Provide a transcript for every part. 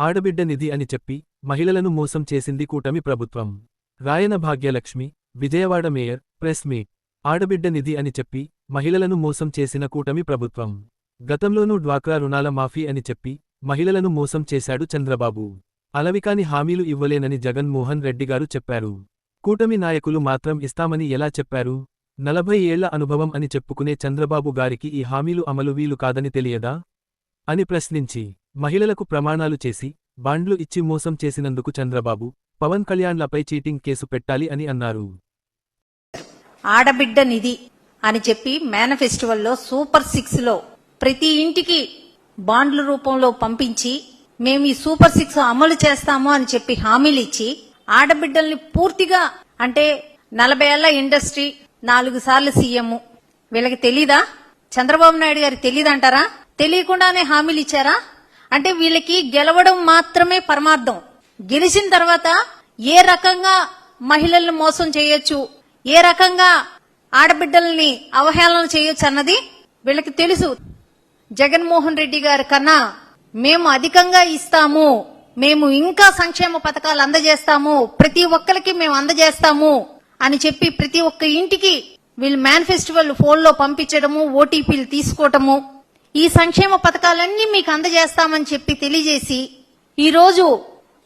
ఆడబిడ్డ నిధి అని చెప్పి మహిళలను మోసం చేసింది కూటమి ప్రభుత్వం. Rayana Bhagyalakshmi Vijayawada mayor press meet ఆడబిడ్డ నిధి అని చెప్పి మహిళలను మోసం చేసిన కూటమి ప్రభుత్వం. గతంలోనూ డ్వాక్రా రుణాల మాఫీ అని చెప్పి మహిళలను మోసం చేశాడు చంద్రబాబు. అలవికాని హామీలు ఇవ్వలేనని జగన్మోహన్ రెడ్డి గారు చెప్పారు. కూటమి నాయకులు మాత్రం ఇస్తామని ఎలా చెప్పారు? నలభై ఏళ్ళ అనుభవం అని చెప్పుకునే చంద్రబాబు గారికి ఈ హామీలు అమలు వీలు కాదని తెలియదా? అని ప్రశ్నించి మహిళలకు ప్రమాణాలు చేసి బాండ్లు ఇచ్చి మోసం చేసినందుకు చంద్రబాబు పవన్ కళ్యాణ్లపై చీటింగ్ కేసు పెట్టాలి అని అన్నారు. ఆడబిడ్డ నిధి అని చెప్పి మేనిఫెస్టివల్లో సూపర్ సిక్స్లో ప్రతి ఇంటికి బాండ్ల రూపంలో పంపించి మేము ఈ సూపర్ సిక్స్ అమలు చేస్తాము అని చెప్పి హామీలు ఇచ్చి ఆడబిడ్డల్ని పూర్తిగా అంటే నలభై ఏళ్ళ ఇండస్ట్రీ నాలుగు సార్లు సీఎం. వీళ్ళకి తెలీదా? చంద్రబాబు నాయుడు గారికి తెలీదంటారా? తెలియకుండానే హామీలు ఇచ్చారా? అంటే వీళ్ళకి గెలవడం మాత్రమే పరమార్థం. గెలిచిన తర్వాత ఏ రకంగా మహిళల్ని మోసం చేయొచ్చు ఏ రకంగా ఆడబిడ్డల్ని అవహేళన చేయొచ్చు అన్నది వీళ్ళకి తెలుసు. జగన్మోహన్ రెడ్డి గారి కన్నా మేము అధికంగా ఇస్తాము మేము ఇంకా సంక్షేమ పథకాలు అందజేస్తాము ప్రతి ఒక్కరికి మేము అందజేస్తాము అని చెప్పి ప్రతి ఒక్క ఇంటికి వీళ్ళు మేనిఫెస్టివల్ ఫోన్లో పంపించడము ఓటీపీలు తీసుకోవటము ఈ సంక్షేమ పథకాలన్నీ మీకు అందజేస్తామని చెప్పి తెలియజేసి ఈ రోజు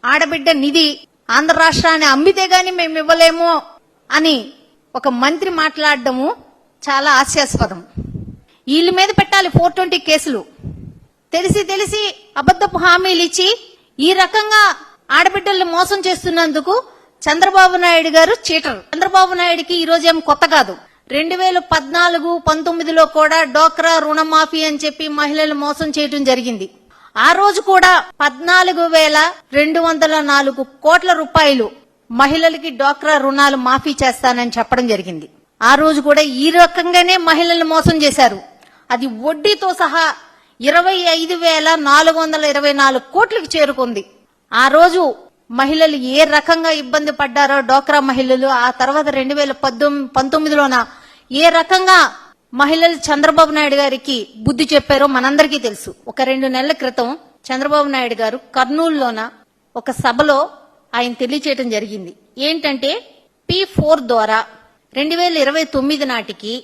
ఆడబిడ్డ నిధి ఆంధ్ర రాష్ట్రాన్ని అమ్మితే గాని మేము ఇవ్వలేము అని ఒక మంత్రి మాట్లాడడము చాలా హాస్యాస్పదం. వీళ్ళ మీద పెట్టాలి ఫోర్ ట్వంటీ కేసులు. తెలిసి తెలిసి అబద్ధపు హామీలు ఇచ్చి ఈ రకంగా ఆడబిడ్డల్ని మోసం చేస్తున్నందుకు చంద్రబాబు నాయుడు గారు చీటర్ చంద్రబాబు నాయుడుకి ఈ రోజు ఏం కొత్త కాదు. రెండు వేల పద్నాలుగు పంతొమ్మిదిలో కూడా డోక్రా రుణమాఫీ అని చెప్పి మహిళలు మోసం చేయడం జరిగింది. ఆ రోజు కూడా పద్నాలుగు వేల రెండు వందల నాలుగు కోట్ల రూపాయలు మహిళలకి డోక్రా రుణాలు మాఫీ చేస్తానని చెప్పడం జరిగింది. ఆ రోజు కూడా ఈ రకంగానే మహిళలు మోసం చేశారు. అది వడ్డీతో సహా ఇరవై ఐదు వేల నాలుగు వందల ఇరవై నాలుగు కోట్లకు చేరుకుంది. ఆ రోజు మహిళలు ఏ రకంగా ఇబ్బంది పడ్డారో డోక్రా మహిళలు ఆ తర్వాత రెండు వేల పద్దెనిమిది పంతొమ్మిదిలోన ఏ రకంగా మహిళలు చంద్రబాబు నాయుడు గారికి బుద్ధి చెప్పారో మనందరికీ తెలుసు. ఒక రెండు నెలల క్రితం చంద్రబాబు నాయుడు గారు కర్నూలులోన ఒక సభలో ఆయన తెలియచేయడం జరిగింది. ఏంటంటే పి ఫోర్ ద్వారా రెండు వేల ఇరవై తొమ్మిది నాటికి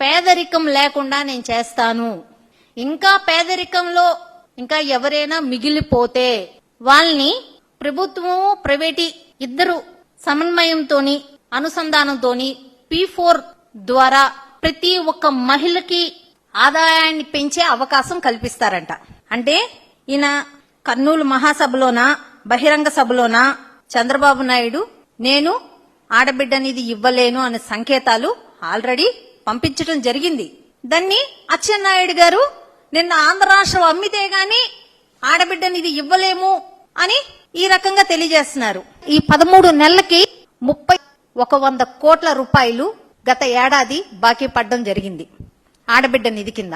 పేదరికం లేకుండా నేను చేస్తాను. ఇంకా పేదరికంలో ఇంకా ఎవరైనా మిగిలిపోతే వాళ్ళని ప్రభుత్వము ప్రైవేటి ఇద్దరు సమన్వయంతోని అనుసంధానంతోని పి ఫోర్ ద్వారా ప్రతి ఒక్క మహిళకి ఆదాయాన్ని పెంచే అవకాశం కల్పిస్తారంట. అంటే ఈయన కర్నూలు మహాసభలోన బహిరంగ సభలోన? చంద్రబాబు నాయుడు నేను ఆడబిడ్డనిది ఇవ్వలేను అనే సంకేతాలు ఆల్రెడీ పంపించడం జరిగింది. దాన్ని అచ్చెన్నాయుడు గారు నిన్న ఆంధ్ర రాష్ట్రం అమ్మితే గాని ఆడబిడ్డనిది ఇవ్వలేము అని ఈ రకంగా తెలియజేస్తున్నారు. ఈ పదమూడు నెలలకి ముప్పై ఒక వంద కోట్ల రూపాయలు గత ఏడాది బాకీ పడడం జరిగింది ఆడబిడ్డ నిధి కింద.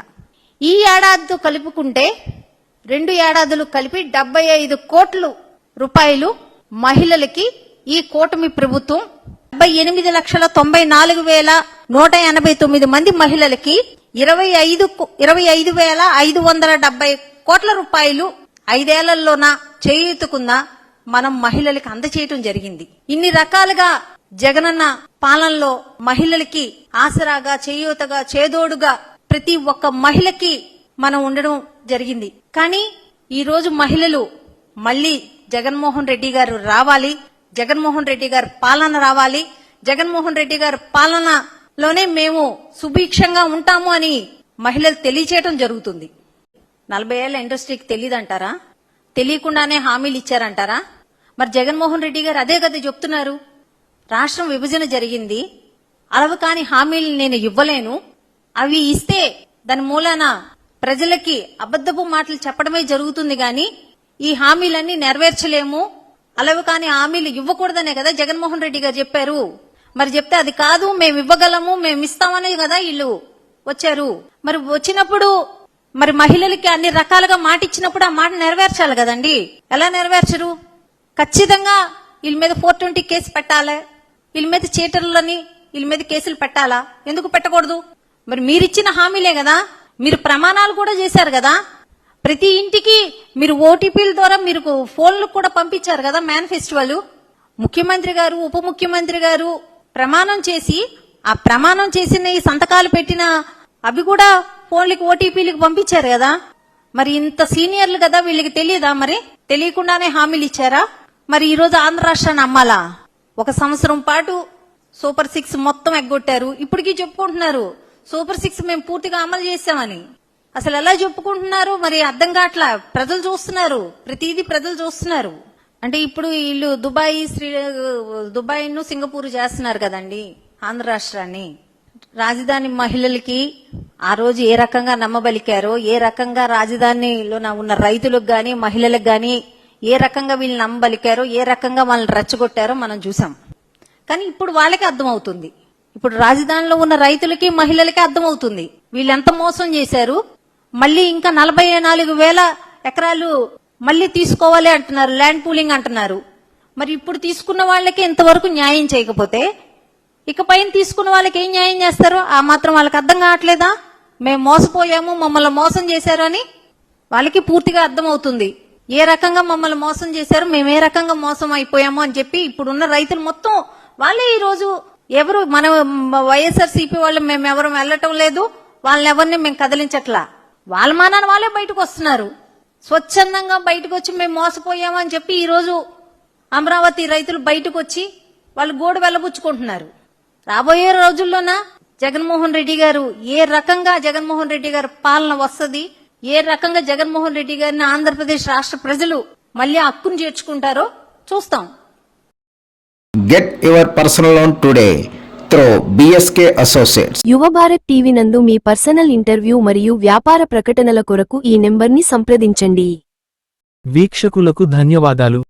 ఈ ఏడాదితో కలుపుకుంటే రెండు ఏడాదులు కలిపి డెబ్బై ఐదు కోట్లు రూపాయలు మహిళలకి ఈ కూటమి ప్రభుత్వం డెబ్బై ఎనిమిది లక్షల తొంభై నాలుగు వేల నూట ఎనభై తొమ్మిది మంది మహిళలకి ఇరవై ఐదు కు- ఇరవై ఐదు వేల ఐదు వందల డెబ్బై కోట్ల రూపాయలు ఐదేళ్ళలోన చేయూతుకున్న మనం మహిళలకి అందచేయటం జరిగింది. ఇన్ని రకాలుగా జగనన్న పాలనలో మహిళలకి ఆసరాగా చేయూతగా చేదోడుగా ప్రతి ఒక్క మహిళకి మనం ఉండడం జరిగింది. కానీ ఈ రోజు మహిళలు మళ్ళీ జగన్మోహన్ రెడ్డి గారు రావాలి జగన్మోహన్ రెడ్డి గారు పాలన రావాలి జగన్మోహన్ రెడ్డి గారు పాలనలోనే మేము సుభిక్షంగా ఉంటాము అని మహిళలు తెలియచేయటం జరుగుతుంది. నలభై ఏళ్ళ ఇండస్ట్రీకి తెలియదంటారా తెలియకుండానే హామీలు ఇచ్చారంటారా? మరి జగన్మోహన్ రెడ్డి గారు అదే కదా చెప్తున్నారు. రాష్ట్రం విభజన జరిగింది. అలవు కాని హామీలు నేను ఇవ్వలేను. అవి ఇస్తే దాని మూలాన ప్రజలకి అబద్ధపు మాటలు చెప్పడమే జరుగుతుంది గాని ఈ హామీలన్నీ నెరవేర్చలేము. అలవు కాని హామీలు ఇవ్వకూడదనే కదా జగన్మోహన్ రెడ్డి గారు చెప్పారు. మరి చెప్తే అది కాదు మేము ఇవ్వగలము మేము ఇస్తామనే కదా వీళ్ళు వచ్చారు. మరి వచ్చినప్పుడు మరి మహిళలకి అన్ని రకాలుగా మాట ఇచ్చినప్పుడు ఆ మాట నెరవేర్చాలి కదండి. ఎలా నెరవేర్చరు? ఖచ్చితంగా వీళ్ళ మీద ఫోర్ ట్వంటీ కేసు పెట్టాలి? వీళ్ళ మీద చీటర్లని వీళ్ళ మీద కేసులు పెట్టాలా? ఎందుకు పెట్టకూడదు? మరి మీరిచ్చిన హామీలే కదా. మీరు ప్రమాణాలు కూడా చేశారు కదా. ప్రతి ఇంటికి మీరు ఓటీపీల ద్వారా మీరు ఫోన్లు కూడా పంపించారు కదా మేనిఫెస్టివల్ ముఖ్యమంత్రి గారు ఉప ముఖ్యమంత్రి గారు ప్రమాణం చేసి ఆ ప్రమాణం చేసిన ఈ సంతకాలు పెట్టిన అవి కూడా ఫోన్లకి ఓటీపీలకు పంపించారు కదా. మరి ఇంత సీనియర్లు కదా వీళ్ళకి తెలియదా మరి? తెలియకుండానే హామీలు ఇచ్చారా? మరి ఈ రోజు ఆంధ్ర రాష్ట్రాన్ని అమ్మాలా ఒక సంవత్సరం పాటు సూపర్ సిక్స్ మొత్తం ఎగ్గొట్టారు. ఇప్పటికీ చెప్పుకుంటున్నారు సూపర్ సిక్స్ మేము పూర్తిగా అమలు చేశామని. అసలు ఎలా చెప్పుకుంటున్నారు? మరి అర్థం కావట్లా? ప్రజలు చూస్తున్నారు. ప్రతిదీ ప్రజలు చూస్తున్నారు. అంటే ఇప్పుడు వీళ్ళు దుబాయ్ శ్రీ దుబాయ్ను సింగపూర్ చేస్తున్నారు కదండి ఆంధ్ర రాష్ట్రాన్ని. రాజధాని మహిళలకి ఆ రోజు ఏ రకంగా నమ్మబలికారో ఏ రకంగా రాజధానిలో ఉన్న రైతులకు గాని మహిళలకు గాని ఏ రకంగా వీళ్ళు నమ్మబలికారో ఏ రకంగా వాళ్ళని రెచ్చగొట్టారో మనం చూసాం. కానీ ఇప్పుడు వాళ్ళకి అర్థమవుతుంది. ఇప్పుడు రాజధానిలో ఉన్న రైతులకి మహిళలకి అర్థమవుతుంది. వీళ్ళు ఎంత మోసం చేశారు? మళ్ళీ ఇంకా నలభై నాలుగు వేల ఎకరాలు మళ్ళీ తీసుకోవాలి అంటున్నారు ల్యాండ్ పూలింగ్ అంటున్నారు. మరి ఇప్పుడు తీసుకున్న వాళ్ళకి ఇంతవరకు న్యాయం చేయకపోతే ఇక పైన తీసుకున్న వాళ్ళకి ఏం న్యాయం చేస్తారు? ఆ మాత్రం వాళ్ళకి అర్థం కావట్లేదా? మేము మోసపోయాము మమ్మల్ని మోసం చేశారు అని వాళ్ళకి పూర్తిగా అర్థమవుతుంది. ఏ రకంగా మమ్మల్ని మోసం చేశారు? మేము ఏ రకంగా మోసం అయిపోయాము అని చెప్పి ఇప్పుడున్న రైతులు మొత్తం వాళ్ళే ఈ రోజు ఎవరు మన వైఎస్ఆర్ సిపి వాళ్ళు మేము ఎవరు వెళ్ళటం లేదు. వాళ్ళని ఎవరిని మేము కదిలించట్లా. వాళ్ళ మానాన్ని వాళ్ళే బయటకు వస్తున్నారు. స్వచ్ఛందంగా బయటకు వచ్చి మేము మోసపోయాము అని చెప్పి ఈ రోజు అమరావతి రైతులు బయటకు వచ్చి వాళ్ళు గోడు వెళ్ళబుచ్చుకుంటున్నారు. రాబోయే రోజుల్లోన జగన్మోహన్ రెడ్డి గారు ఏ రకంగా జగన్మోహన్ రెడ్డి గారి పాలన వస్తది ఏ రకంగా జగన్మోహన్ రెడ్డి గారిని ఆంధ్రప్రదేశ్ రాష్ట్ర ప్రజలు మళ్ళీ హక్కును చేర్చుకుంటారో చూస్తాం. Get your personal loan today through BSK Associates. యువ భారత్ టీవీ నందు మీ పర్సనల్ ఇంటర్వ్యూ మరియు వ్యాపార ప్రకటనల కొరకు ఈ నెంబర్ని సంప్రదించండి. వీక్షకులకు ధన్యవాదాలు.